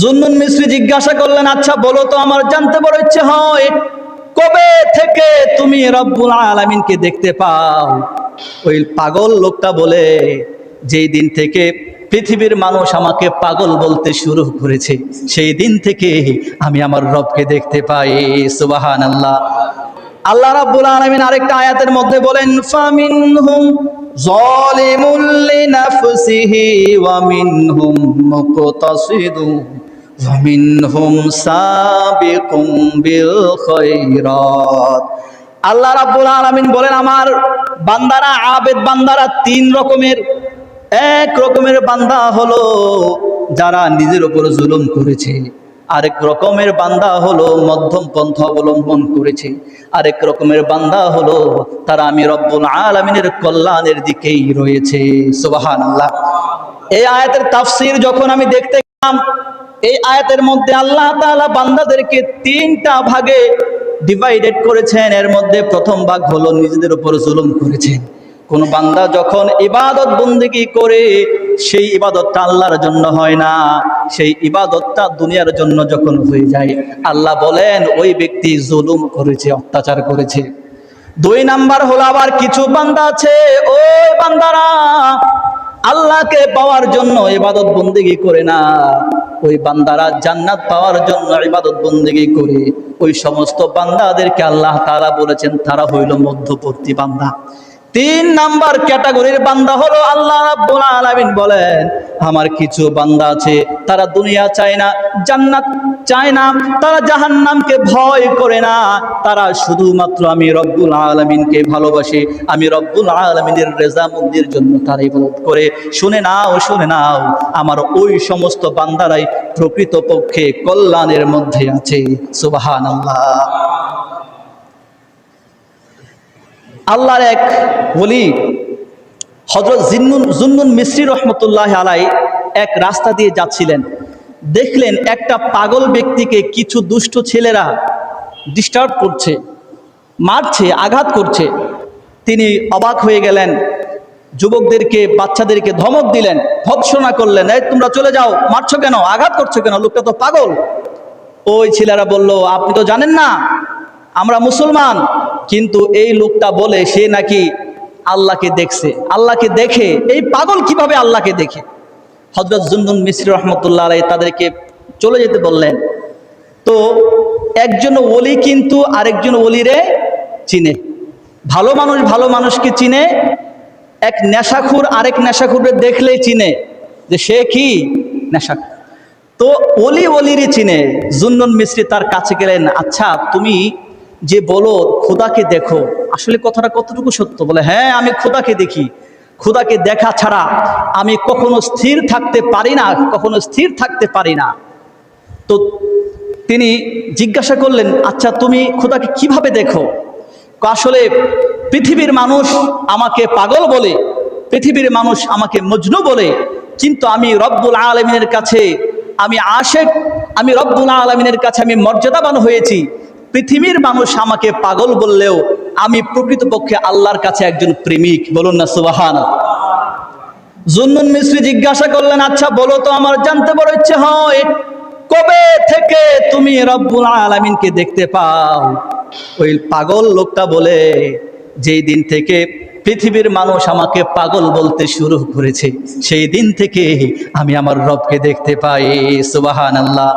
জুন্নুন মিস্ত্রি জিজ্ঞাসা করলেন আচ্ছা বলো তো, আমার জানতে বড় ইচ্ছে হয়, কবে থেকে তুমি রব্বুল আলামিনকে দেখতে পাও? ওই পাগল লোকটা বলে, যেই দিন থেকে পৃথিবীর মানুষ আমাকে পাগল বলতে শুরু করেছে, সেই দিন থেকে আমি আমার রবকে দেখতে পাই। সুবাহান আল্লাহ আল্লাহ রাব্বুল আলামিন আরেকটা আয়াতের মধ্যে বলেন, ফামিনহুম যালিমুল লিনাফসিহি ওয়া মিনহুম মুকতাসিদুন। আল্লাহ রাব্বুল আলামিন বলেন, আমার বান্দারা, আবেদ বান্দারা তিন রকমের, এক রকমের বান্দা হলো যারা নিজের উপর জুলুম করেছে। আরেক রকমের বান্দা হলো মধ্যম পন্থ অবলম্বন করেছে। আরেক রকমের বান্দা হলো তারা আমি রব্বুল আলমিনের কল্যাণের দিকেই রয়েছে। সুবাহান আল্লাহ এই আয়াতের তাফসির যখন আমি দেখতে গেলাম এই আয়াতের মধ্যে আল্লাহ তাআলা বান্দাদেরকে তিনটা ভাগে ডিভাইডেড করেছেন। এর মধ্যে প্রথম ভাগ হলো নিজেদের উপর জুলুম করেছেন। কোন বান্দা যখন ইবাদত বন্দিগি করে, সেই ইবাদতটা আল্লাহর জন্য হয় না। সেই ইবাদতটা দুনিয়ার জন্য যখন হয়ে যায়, আল্লাহ বলেন, ওই ব্যক্তি জুলুম করেছে, অত্যাচার করেছে। দুই নাম্বার হলো, আবার কিছু বান্দা আছে, ওই বান্দারা আল্লাহকে পাওয়ার জন্য ইবাদত বন্দিগি করে না। ওই বান্দারা জান্নাত পাওয়ার জন্য ইবাদত বন্দিগি করে, ওই সমস্ত বান্দাদেরকে আল্লাহ তারা বলেছেন, তারা হইল মধ্যবর্তী বান্দা। তিন নাম্বার ক্যাটাগরির বান্দা হলো আল্লাহ আলামিন বলেন, আমার কিছু বান্দা আছে, তারা দুনিয়া চায় না, জান্নাত চায় না, তারা জাহান্নামকে ভয় করে না। তারা শুধুমাত্র আমি রব্বুল আলামিনকে ভালোবাসে, আমি রব্বুল আলামিনের রেজামন্দির জন্য তারা ইবাদত করে। শুনে নাও শুনে নাও, আমার ওই সমস্ত বান্দারাই প্রকৃতপক্ষে কল্যাণের মধ্যে আছে। সুবহানাল্লাহ। আল্লাহর এক বলি হজরত জিন্নুন, জুন্নুন মিশ্রি রহমতুল্লাহ আলাই এক রাস্তা দিয়ে যাচ্ছিলেন। দেখলেন একটা পাগল ব্যক্তিকে কিছু দুষ্ট ছেলেরা ডিস্টার্ব করছে, মারছে, আঘাত করছে। তিনি অবাক হয়ে গেলেন। যুবকদেরকে, বাচ্চাদেরকে ধমক দিলেন, ভৎসনা করলেন, এই তোমরা চলে যাও, মারছো কেন, আঘাত করছ কেন, লোকটা তো পাগল। ওই ছেলেরা বলল, আপনি তো জানেন না, আমরা মুসলমান, কিন্তু এই লোকটা বলে সে নাকি আল্লাহকে দেখছে, আল্লাহকে দেখে, এই পাগল কীভাবে আল্লাহকে দেখে? হজরত জুন্দুন মিশ্র রহমতুল্লাহ আলাই তাদেরকে চলে যেতে বললেন। তো একজন ওলি কিন্তু আরেকজন ওলিরে চিনে। ভালো মানুষ ভালো মানুষকে চিনে, এক নেশাখুর আরেক নেশাখুরে দেখলেই চিনে যে সে কি নেশাখুর। তো অলি অলিরই চিনে জুন্নন মিস্ত্রি তার কাছে গেলেন আচ্ছা তুমি যে বলো, খোদাকে দেখো। আসলে কথাটা কতটুকু সত্য? বলে হ্যাঁ আমি খোদাকে দেখি। খোদাকে দেখা ছাড়া আমি কখনো স্থির থাকতে পারি না, কখনো স্থির থাকতে পারি না। তো তিনি জিজ্ঞাসা করলেন আচ্ছা তুমি খোদাকে কীভাবে দেখো? আসলে পৃথিবীর মানুষ আমাকে পাগল বলে, পৃথিবীর মানুষ আমাকে মজনু বলে, কিন্তু আমি রব্বুল আলমিনের কাছে, আমি আশেক, আমি রব্বুল আলমিনের কাছে আমি মর্যাদাবান হয়েছি। পৃথিবীর মানুষ আমাকে পাগল বললেও আমি প্রকৃতপক্ষে আল্লাহর কাছে একজন প্রেমিক, বলুন না সুবাহান জুন্নুন মিস্ত্রি জিজ্ঞাসা করলেন আচ্ছা বলো তো, আমার জানতে বড় ইচ্ছে হয়, কবে থেকে তুমি রব্বুল আলামিনকে দেখতে পাও? ওই পাগল লোকটা বলে, যেই দিন থেকে পৃথিবীর মানুষ আমাকে পাগল বলতে শুরু করেছে, সেই দিন থেকে আমি আমার রবকে দেখতে পাই সুবাহান আল্লাহ